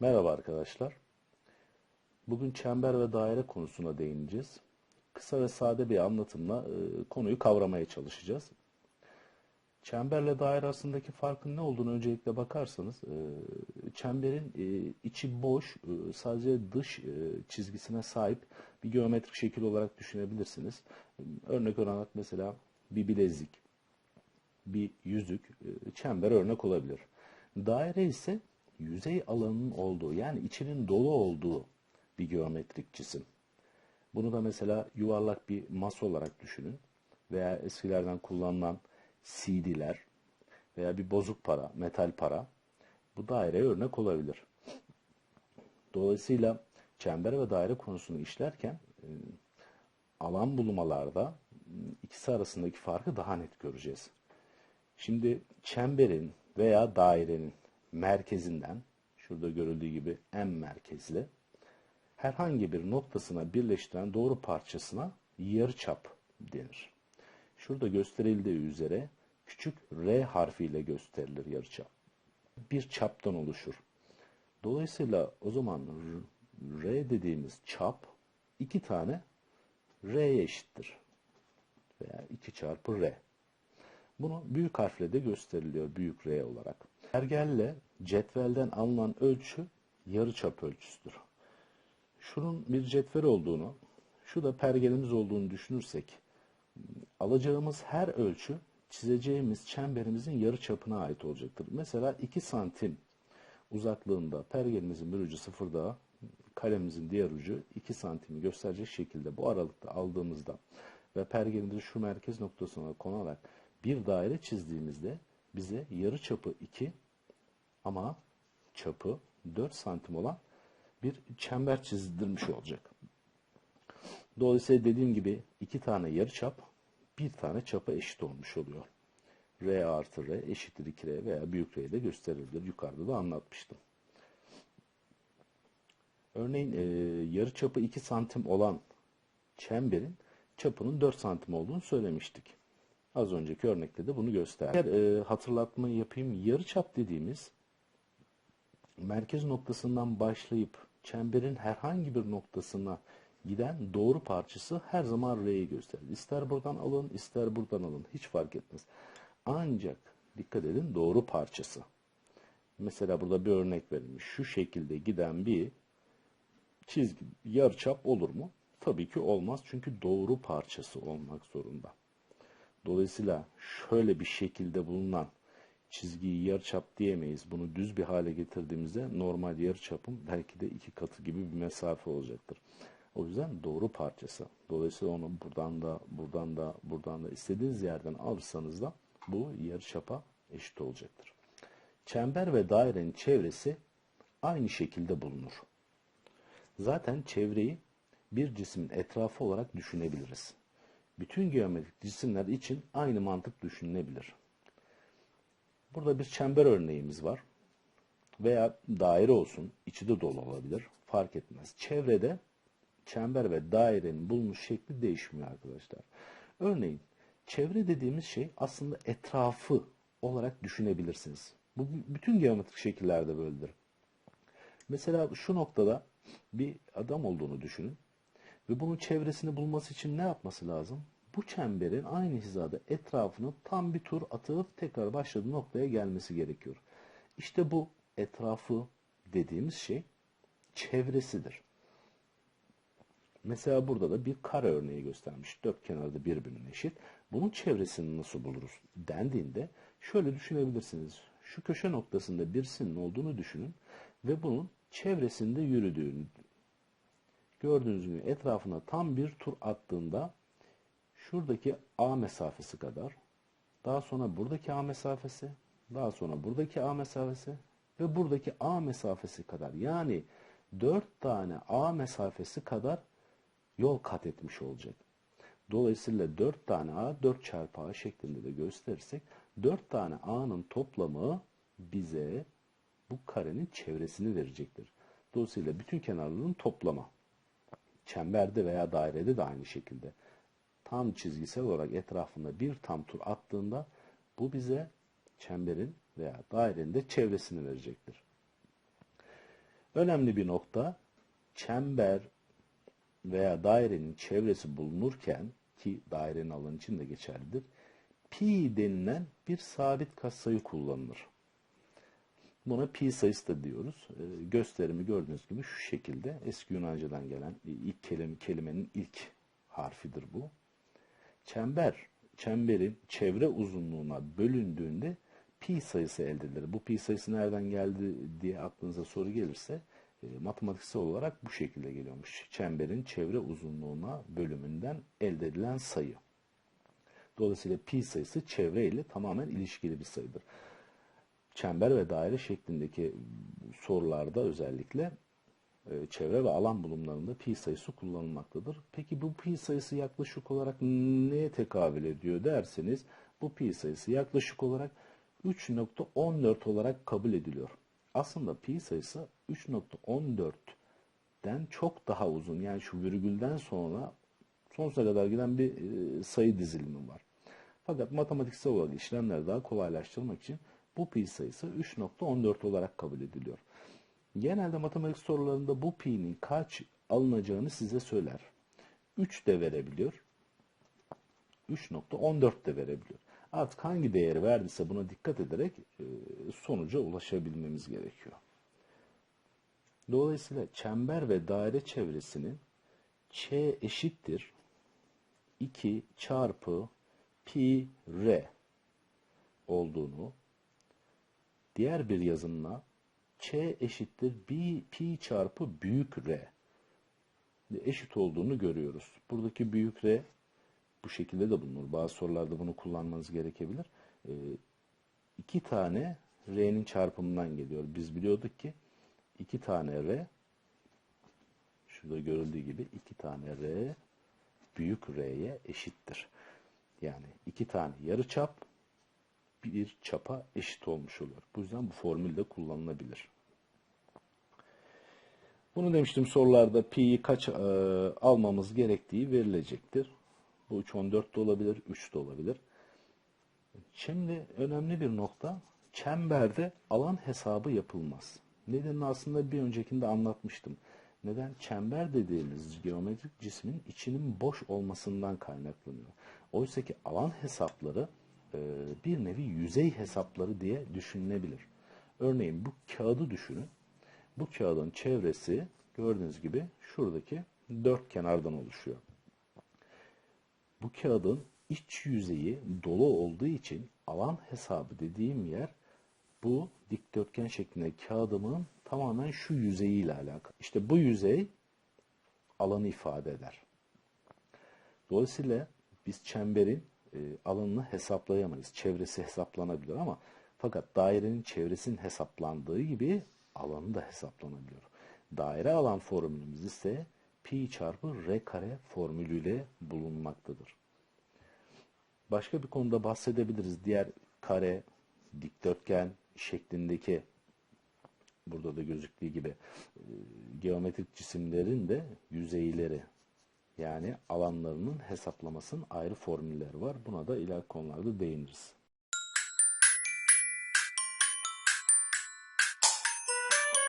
Merhaba arkadaşlar. Bugün çember ve daire konusuna değineceğiz. Kısa ve sade bir anlatımla e, konuyu kavramaya çalışacağız. Çemberle daire arasındaki farkın ne olduğunu öncelikle bakarsanız, e, çemberin e, içi boş, sadece dış çizgisine sahip bir geometrik şekil olarak düşünebilirsiniz. Örnek olarak mesela bir bilezik, bir yüzük, çember örnek olabilir. Daire ise yüzey alanının olduğu yani içinin dolu olduğu bir geometrik cisim. Bunu da mesela yuvarlak bir masa olarak düşünün veya eskilerden kullanılan CD'ler veya bir bozuk para, metal para bu daireye örnek olabilir. Dolayısıyla çember ve daire konusunu işlerken e, alan bulmalarda ikisi arasındaki farkı daha net göreceğiz. Şimdi çemberin veya dairenin merkezinden şurada görüldüğü gibi M merkezli herhangi bir noktasına birleştiren doğru parçasına yarıçap denir. Şurada gösterildiği üzere küçük R harfiyle gösterilir yarıçap. Bir çaptan oluşur. Dolayısıyla o zaman R dediğimiz çap iki tane R'ye eşittir. Veya 2 çarpı R. Bunu büyük harfle de gösteriliyor büyük R olarak. Pergelle cetvelden alınan ölçü yarıçap ölçüsüdür. Şunun bir cetvel olduğunu, şu da pergelimiz olduğunu düşünürsek, alacağımız her ölçü çizeceğimiz çemberimizin yarı çapına ait olacaktır. Mesela 2 santim uzaklığında pergelimizin bir ucu sıfırda, kalemimizin diğer ucu 2 santimi gösterecek şekilde bu aralıkta aldığımızda ve pergelimizi şu merkez noktasına konarak bir daire çizdiğimizde bize yarı çapı 2 ama çapı 4 santim olan bir çember çizdirmiş olacak. Dolayısıyla dediğim gibi iki tane yarı çap bir tane çapa eşit olmuş oluyor. R artı R eşittir 2R veya büyük R de gösterilebilir. Yukarıda da anlatmıştım. Örneğin e, yarı çapı 2 santim olan çemberin çapının 4 santim olduğunu söylemiştik. Az önceki örnekte de bunu gösterdi. E, hatırlatma yapayım. Yarı çap dediğimiz merkez noktasından başlayıp çemberin herhangi bir noktasına giden doğru parçası her zaman R'yi gösterir. İster buradan alın, ister buradan alın. Hiç fark etmez. Ancak dikkat edin doğru parçası. Mesela burada bir örnek verilmiş. Şu şekilde giden bir çizgi yarıçap olur mu? Tabii ki olmaz. Çünkü doğru parçası olmak zorunda. Dolayısıyla şöyle bir şekilde bulunan çizgiyi yarıçap diyemeyiz. Bunu düz bir hale getirdiğimizde normal yarıçapın belki de iki katı gibi bir mesafe olacaktır. O yüzden doğru parçası. Dolayısıyla onu buradan da, buradan da, buradan da istediğiniz yerden alırsanız da bu yarıçapa eşit olacaktır. Çember ve dairenin çevresi aynı şekilde bulunur. Zaten çevreyi bir cismin etrafı olarak düşünebiliriz. Bütün geometrik cisimler için aynı mantık düşünülebilir. Burada bir çember örneğimiz var. Veya daire olsun, içi de dolu olabilir. Fark etmez. Çevrede çember ve dairenin bulunmuş şekli değişmiyor arkadaşlar. Örneğin çevre dediğimiz şey aslında etrafı olarak düşünebilirsiniz. Bu bütün geometrik şekillerde böyledir. Mesela şu noktada bir adam olduğunu düşünün. Ve bunun çevresini bulması için ne yapması lazım? Bu çemberin aynı hizada etrafını tam bir tur atıp tekrar başladığı noktaya gelmesi gerekiyor. İşte bu etrafı dediğimiz şey çevresidir. Mesela burada da bir kare örneği göstermiş. Dört kenarda birbirine eşit. Bunun çevresini nasıl buluruz dendiğinde şöyle düşünebilirsiniz. Şu köşe noktasında birisinin olduğunu düşünün ve bunun çevresinde yürüdüğünü gördüğünüz gibi etrafına tam bir tur attığında şuradaki A mesafesi kadar daha sonra buradaki A mesafesi daha sonra buradaki A mesafesi ve buradaki A mesafesi kadar yani 4 tane A mesafesi kadar yol kat etmiş olacak. Dolayısıyla 4 tane A 4 çarpı A şeklinde de gösterirsek 4 tane A'nın toplamı bize bu karenin çevresini verecektir. Dolayısıyla bütün kenarların toplamı. Çemberde veya dairede de aynı şekilde. Tam çizgisel olarak etrafında bir tam tur attığında bu bize çemberin veya dairenin de çevresini verecektir. Önemli bir nokta çember veya dairenin çevresi bulunurken ki dairenin alanı için de geçerlidir. Pi denilen bir sabit katsayı kullanılır. Buna pi sayısı da diyoruz. Ee, gösterimi gördüğünüz gibi şu şekilde eski Yunancadan gelen ilk kelime, kelimenin ilk harfidir bu. Çember, çemberin çevre uzunluğuna bölündüğünde pi sayısı elde edilir. Bu pi sayısı nereden geldi diye aklınıza soru gelirse e, matematiksel olarak bu şekilde geliyormuş. Çemberin çevre uzunluğuna bölümünden elde edilen sayı. Dolayısıyla pi sayısı çevre ile tamamen ilişkili bir sayıdır. Çember ve daire şeklindeki sorularda özellikle çevre ve alan bulumlarında pi sayısı kullanılmaktadır. Peki bu pi sayısı yaklaşık olarak neye tekabül ediyor derseniz bu pi sayısı yaklaşık olarak 3.14 olarak kabul ediliyor. Aslında pi sayısı 3.14'den çok daha uzun. Yani şu virgülden sonra sonsuza kadar giden bir e, sayı dizilimi var. Fakat matematiksel olarak işlemleri daha kolaylaştırmak için bu pi sayısı 3.14 olarak kabul ediliyor. Genelde matematik sorularında bu pi'nin kaç alınacağını size söyler. 3 de verebiliyor. 3.14 de verebiliyor. Artık hangi değeri verdiyse buna dikkat ederek e, sonuca ulaşabilmemiz gerekiyor. Dolayısıyla çember ve daire çevresinin ç eşittir 2 çarpı pi r olduğunu diğer bir yazımla ç eşittir b, pi çarpı büyük r eşit olduğunu görüyoruz. Buradaki büyük r bu şekilde de bulunur. Bazı sorularda bunu kullanmanız gerekebilir. E, iki tane r'nin çarpımından geliyor. Biz biliyorduk ki iki tane r şurada görüldüğü gibi iki tane r büyük r'ye eşittir. Yani iki tane yarı çap bir çapa eşit olmuş oluyor. Bu yüzden bu formül de kullanılabilir. Bunu demiştim sorularda pi'yi kaç e, almamız gerektiği verilecektir. Bu 3 14 de olabilir, 3 de olabilir. Şimdi önemli bir nokta çemberde alan hesabı yapılmaz. Nedenini aslında bir öncekinde anlatmıştım. Neden? Çember dediğimiz geometrik cismin içinin boş olmasından kaynaklanıyor. Oysa ki alan hesapları bir nevi yüzey hesapları diye düşünülebilir. Örneğin bu kağıdı düşünün. Bu kağıdın çevresi gördüğünüz gibi şuradaki dört kenardan oluşuyor. Bu kağıdın iç yüzeyi dolu olduğu için alan hesabı dediğim yer bu dikdörtgen şeklinde kağıdımın tamamen şu yüzeyiyle alakalı. İşte bu yüzey alanı ifade eder. Dolayısıyla biz çemberin e, alanını hesaplayamayız. Çevresi hesaplanabilir ama fakat dairenin çevresinin hesaplandığı gibi alanı da hesaplanabiliyor. Daire alan formülümüz ise pi çarpı r kare formülüyle bulunmaktadır. Başka bir konuda bahsedebiliriz. Diğer kare, dikdörtgen şeklindeki burada da gözüktüğü gibi e, geometrik cisimlerin de yüzeyleri yani alanlarının hesaplamasının ayrı formülleri var. Buna da ileriki konularda değiniriz.